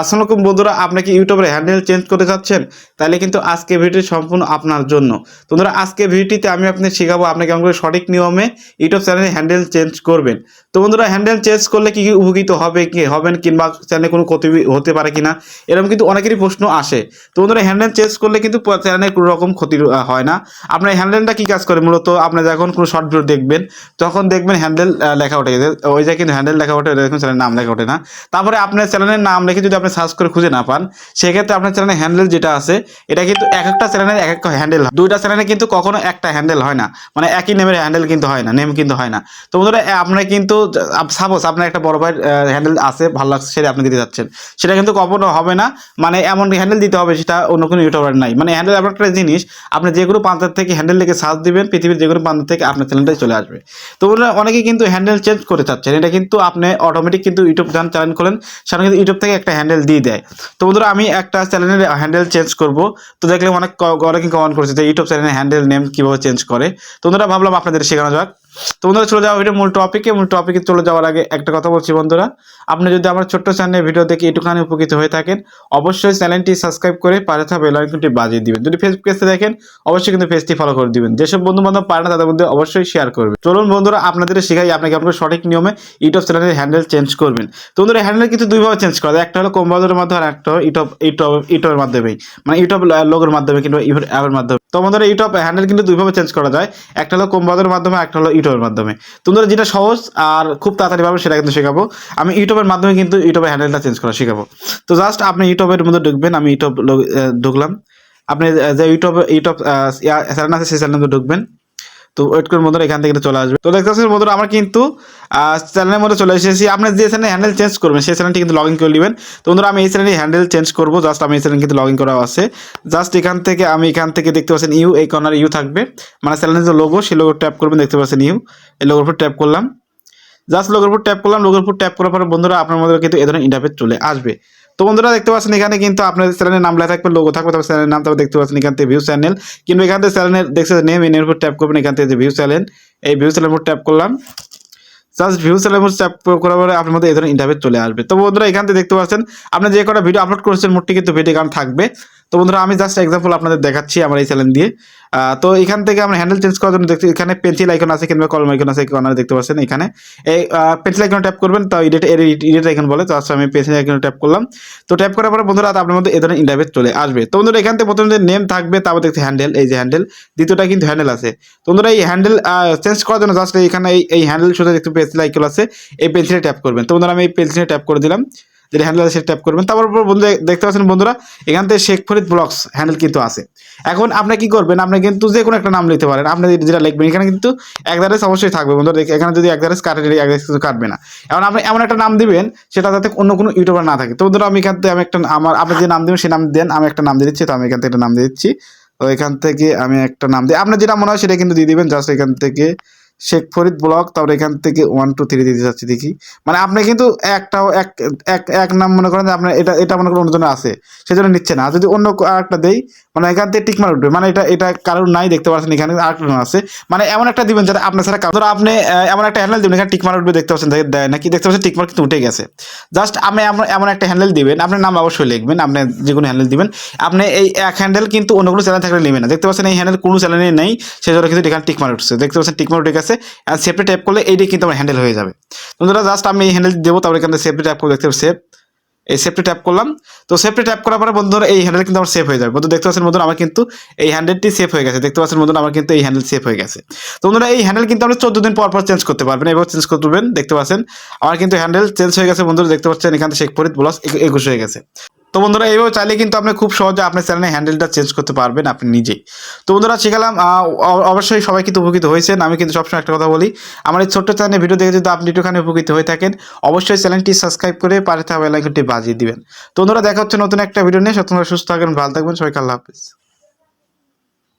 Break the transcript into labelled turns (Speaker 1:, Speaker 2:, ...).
Speaker 1: আসসালামু আলাইকুম বন্ধুরা, আপনি কি ইউটিউবের হ্যান্ডেল চেঞ্জ করতে চাচ্ছেন? তাহলে কিন্তু আজকে ভিডিওটি সম্পূর্ণ আপনার জন্য। বন্ধুরা, আজকে ভিডিওটিতে আমি আপনাকে শেখাবো আপনি কেমন করে সঠিক নিয়মে ইউটিউব চ্যানেলে হ্যান্ডেল চেঞ্জ করবেন। তো বন্ধুরা হ্যান্ডেল চেঞ্জ করলে কি কি উপকৃত হবে, কি হবেন, কিংবা চ্যানেলে কোনো ক্ষতি হতে পারে কিনা, এরকম কিন্তু অনেকেরই প্রশ্ন আসে। তো বন্ধুরা হ্যান্ডেল চেঞ্জ করলে কিন্তু চ্যানেলে কোনো রকম ক্ষতি হয় না। আপনার হ্যান্ডেলটা কি কাজ করে? মূলত আপনি যখন কোনো শর্ট ভিডিও দেখবেন, তখন দেখবেন হ্যান্ডেল লেখা ওঠে। ওই যে কিন্তু হ্যান্ডেল লেখা ওঠে দেখুন চ্যানেলের নাম লেখা ওঠে না। তারপরে আপনার চ্যানেলের নাম লিখে যদি আপনি সার্চ করে খুঁজে না পান, সেক্ষেত্রে আপনার চ্যানেলের হ্যান্ডেল যেটা আছে, এটা কিন্তু এক একটা চ্যানেলের এক একটা হ্যান্ডেল দুইটা চ্যানেলে কিন্তু কখনো একটা হ্যান্ডেল হয় না। মানে একই নেমের হ্যান্ডেল কিন্তু হয় না নেম কিন্তু হয় না। তো বন্ধুরা আপনার কিন্তু সাপোজ আপনার একটা বড় ভাইয়ের হ্যান্ডেল আছে, ভালো লাগছে, সেটা আপনি দিতে যাচ্ছেন। সেটা কিন্তু কখনো হবে না। মানে এমন হ্যান্ডেল দিতে হবে, সেটা অন্য কোনো ইউটিউবার নাই। মানে হ্যান্ডেল এমন একটা জিনিস, আপনি যে কোনো প্রান্ত থেকে হ্যান্ডেল লিখে সার্চ দিবেন, পৃথিবীর যে কোনো প্রান্ত থেকে আপনার চ্যানেলটাই চলে আসবে। তো বন্ধুরা, অনেকে কিন্তু হ্যান্ডেল চেঞ্জ করে চাচ্ছেন। এটা কিন্তু আপনি অটোমেটিক কিন্তু ইউটিউব যখন চ্যানেল করেন সেখানে কিন্তু ইউটিউব থেকে একটা হ্যান্ডেল দিয়ে দেয়। তো বন্ধুরা, আমি একটা চ্যানেলের হ্যান্ডেল চেঞ্জ করব। তো দেখলাম অনেক অনেকে কমেন্ট করছে যে ইউটিউব চ্যানেলের হ্যান্ডেল নেম কীভাবে চেঞ্জ করে? তো বন্ধুরা, ভাবলাম আপনাদের শেখানো যাক। তো বন্ধুরা, চলে যাওয়া ভিডিও মূল টপিকে মূল টপিকে চলে যাওয়ার আগে একটা কথা বলছি বন্ধুরা, আপনি যদি আমার ছোট্ট চ্যানেলের ভিডিও দেখে একটুখানি উপকৃত হয়ে থাকেন, অবশ্যই চ্যানেলটি সাবস্ক্রাইব করে পাশে থাকা বেল আইকনটি বাজিয়ে দিবেন। যদি ফেসবুক পেজে দেখেন, অবশ্যই কিন্তু পেজটি ফলো করে দিবেন। যেসব বন্ধু বান্ধব পারে না, তাদের মধ্যে অবশ্যই শেয়ার করবেন। চলুন বন্ধুরা, আপনাদের শেখাই, আপনাকে আপনার সঠিক নিয়মে ইউটিউব চ্যানেলের হ্যান্ডেল চেঞ্জ করবেন। তো বন্ধুরা হ্যান্ডেল কিন্তু দুইভাবে চেঞ্জ করা যায়। একটা হলো কম্বাউন্ডের মাধ্যমে আর একটা হলো ইউটিউব ইউটিউব ইউটিউবের মাধ্যমে মানে ইউটিউব লোগোর মাধ্যমে কিংবা অ্যাপের মাধ্যমে। তো বন্ধুরা ইউটিউব হ্যান্ডেল কিন্তু দুইভাবে চেঞ্জ করা যায়। একটা হলো কম্বাউন্ডের মাধ্যমে একটা হলো ইউটিউবের মাধ্যমে। তোমরা যেটা সহজ আর খুব তাড়াতাড়ি পাবে সেটা কিন্তু শেখাবো। আমি ইউটিউবের মাধ্যমে কিন্তু ইউটিউবের হ্যান্ডেলটা চেঞ্জ করা শেখাবো। তো জাস্ট আপনি ইউটিউবের মধ্যে ঢুকবেন, আমি ইউটিউব ঢুকলাম। আপনি যে ইউটিউব ইউটিউব চ্যানেল আছে সেই চ্যানেলে ঢুকবেন। তো ওয়েট করুন বন্ধুরা, এখান থেকে চলে আসবে। তো দেখতে পাচ্ছেন বন্ধুরা, আমরা কিন্তু চ্যানেলের মধ্যে চলে এসেছি। আপনি যে চ্যানেলে হ্যান্ডেল চেঞ্জ করবেন, সেই চ্যানেলটি কিন্তু লগ ইন করে নেবেন। তো বন্ধুরা, আমি এই চ্যানেলে হ্যান্ডেল চেঞ্জ করব। জাস্ট আমি এই চ্যানেল কিন্তু লগ ইন করা আছে। জাস্ট এখান থেকে, আমি এখান থেকে দেখতে পাচ্ছেন ইউ এই কর্নার ইউ থাকবে। মানে চ্যানেলের যে লোগো সেই লোগো ট্যাপ করবেন, দেখতে পাচ্ছেন ইউ এই লোগোর উপর ট্যাপ করলাম। জাস্ট লোগোর উপর ট্যাপ করলাম। লোগোর উপর ট্যাপ করার পরে বন্ধুরা, আপনার মধ্যে কিন্তু এ ধরনের ইন্টারফেস চলে আসবে। তো বন্ধুরা দেখতে পাচ্ছেন এখানে কিন্তু আপনার চ্যানেলের নাম লেখা থাকবে লোগো থাকবে তারপর চ্যানেলের নাম তারপর দেখতে পাচ্ছেন এখান থেকে ভিউ চ্যানেল কিন্তু এখান থেকে চ্যানেলের দেখছে নেম এর উপর ট্যাপ করবেন, এখান থেকে ভিউ চ্যানেল এই ভিউ চ্যানেল উপর ট্যাপ করলাম। জাস্ট ভিউ উপর ট্যাপ করার পরে আপনার মধ্যে এই ধরনের ইন্টারভিউ চলে আসবে। তো বন্ধুরা এখান থেকে দেখতে পাচ্ছেন, আপনি যে কটা ভিডিও আপলোড করেছেন মোটটি কিন্তু ভিডিও গান থাকবে। তো বন্ধুরা, আমি জাস্ট এক্সাম্পল আপনাদের দেখাচ্ছি আমার এই চ্যানেল দিয়ে। তো এখান থেকে আমরা হ্যান্ডেল চেঞ্জ করার জন্য দেখতে এখানে পেন্সিল আইকন আছে কিংবা কলম আইকন আছে কর্নারে দেখতে পাচ্ছেন এখানে। এই পেন্সিল আইকন ট্যাপ করবেন, তো এডিট এডিট আইকন বলে, তো আমি পেন্সিল আইকন ট্যাপ করলাম। তো ট্যাপ করার পরে বন্ধুরা, আপনার মধ্যে এই ধরনের ইন্টারভেট চলে আসবে। তো বন্ধুরা, এখান থেকে প্রথমে যে নেম থাকবে তারপর দেখতে হ্যান্ডেল এই যে হ্যান্ডেল দ্বিতীয়টা কিন্তু হ্যান্ডেল আছে। তো বন্ধুরা, এই হ্যান্ডেল চেঞ্জ করার জন্য জাস্ট এখানে এই হ্যান্ডেল শুধু দেখতে পেন্সিল আইকন আছে, এই পেন্সিলে ট্যাপ করবেন। তো বন্ধুরা, আমি এই পেন্সিলে ট্যাপ করে দিলাম। যেটা হ্যান্ডেল আছে সেটা ট্যাপ করবেন। তারপর বন্ধু, দেখতে পাচ্ছেন বন্ধুরা, এখান থেকে শেখ ফরিদ ব্লগস হ্যান্ডেল কিন্তু আছে। এখন আপনি কি করবেন? আপনি কিন্তু যে কোনো একটা নাম লিখতে পারেন। আপনি যেটা লিখবেন, এখানে কিন্তু এক একদারেস অবশ্যই থাকবে। বন্ধুরা এখানে যদি একদারেস কাটে একদারেস কিন্তু কাটবে না। এখন আপনি এমন একটা নাম দিবেন, সেটা যাতে অন্য কোনো ইউটিউবার না থাকে। তো বন্ধুরা, আমি এখান থেকে আমি একটা আমার, আপনি যে নাম দিবেন সেই নাম দেন, আমি একটা নাম দিয়ে দিচ্ছি, তো আমি এখান থেকে একটা নাম দিয়ে দিচ্ছি। তো এখান থেকে আমি একটা নাম দিই। আপনার যেটা মনে হয় সেটা কিন্তু দিয়ে দিবেন, জাস্ট এখান থেকে শেখ ফরিদ ব্লক, তারপর এখান থেকে ওয়ান টু থ্রি দিতে চাচ্ছি দেখি। মানে আপনি কিন্তু একটাও, এক এক এক নাম মনে করেন যে আপনার এটা এটা মনে করেন অন্যজনের আছে, সেজন্য নিচ্ছে না। যদি অন্য আরেকটা দেই মানে এখান থেকে টিক মার উঠবে। মানে এটা এটা কারোর নাই, দেখতে পাচ্ছেন এখানে আরেকটা আছে। মানে এমন একটা দিবেন যাতে আপনার ছাড়া ধরো আপনি এমন একটা হ্যান্ডেল দিবেন, এখানে টিক মার উঠবে, দেখতে পাচ্ছেন দেয় নাকি, দেখতে পাচ্ছেন টিক মার কিন্তু উঠে গেছে। জাস্ট আপনি এমন একটা হ্যান্ডেল দিবেন, আপনার নাম অবশ্যই লিখবেন, আপনি যে কোনো হ্যান্ডেল দিবেন। আপনি এই এক হ্যান্ডেল কিন্তু অন্য কোনো চ্যানেল থাকলে নেবেন না। দেখতে পাচ্ছেন এই হ্যান্ডেল কোনো চ্যানেলে নেই, সেজন্য কিন্তু এখানে টিক মার উঠছে। দেখতে পাচ্ছেন টিক মার উঠে গেছে। আর সেফটি ট্যাপ করলে এইটাই কিন্তু আমার হ্যান্ডেল হয়ে যাবে। বন্ধুরা জাস্ট আমি এই হ্যান্ডেল দেবো, তারপরে এখানে সেফটি ট্যাপ করে দেখতে পাচ্ছি সেভ এই সেফটি ট্যাপ করলাম। তো সেফটি ট্যাপ করার পরে বন্ধুরা, এই হ্যান্ডেল কিন্তু আমার সেভ হয়ে যাবে। বন্ধু, দেখতে পাচ্ছেন বন্ধুরা, আমার কিন্তু এই হ্যান্ডেলটি সেভ হয়ে গেছে। দেখতে পাচ্ছেন বন্ধুরা, আমার কিন্তু এই হ্যান্ডেল সেফ হয়ে গেছে। তো বন্ধুরা, এই হ্যান্ডেল কিন্তু আপনি চোদ্দ দিন পর পর চেঞ্জ করতে পারবেন। এবার চেঞ্জ করবেন, দেখতে পাচ্ছেন। আমার কিন্তু হ্যান্ডেল চেঞ্জ হয়ে গেছে বন্ধুরা, দেখতে পাচ্ছেন, এখানে শেখ ফরিদ প্লাস একুশ হয়ে গেছে। তো বন্ধুরা, এইভাবে চাইলে কিন্তু আপনি খুব সহজে আপনার চ্যানেলে হ্যান্ডেলটা চেঞ্জ করতে পারবেন আপনি নিজেই। তো বন্ধুরা, শিখালাম অবশ্যই সবাই কিন্তু উপকৃত হয়েছেন। আমি কিন্তু সবসময় একটা কথা বলি, আমার এই ছোট্ট চ্যানেলের ভিডিও দেখে যদি আপনি একটুখানি উপকৃত হয়ে থাকেন, অবশ্যই চ্যানেলটি সাবস্ক্রাইব করে পাশে থাকা বেলাইকনটি বাজিয়ে দিবেন। তো বন্ধুরা, দেখা হচ্ছে নতুন একটা ভিডিও নিয়ে। সত্যি সুস্থ থাকবেন, ভালো থাকবেন, সবাইকে আল্লাহ হাফিজ।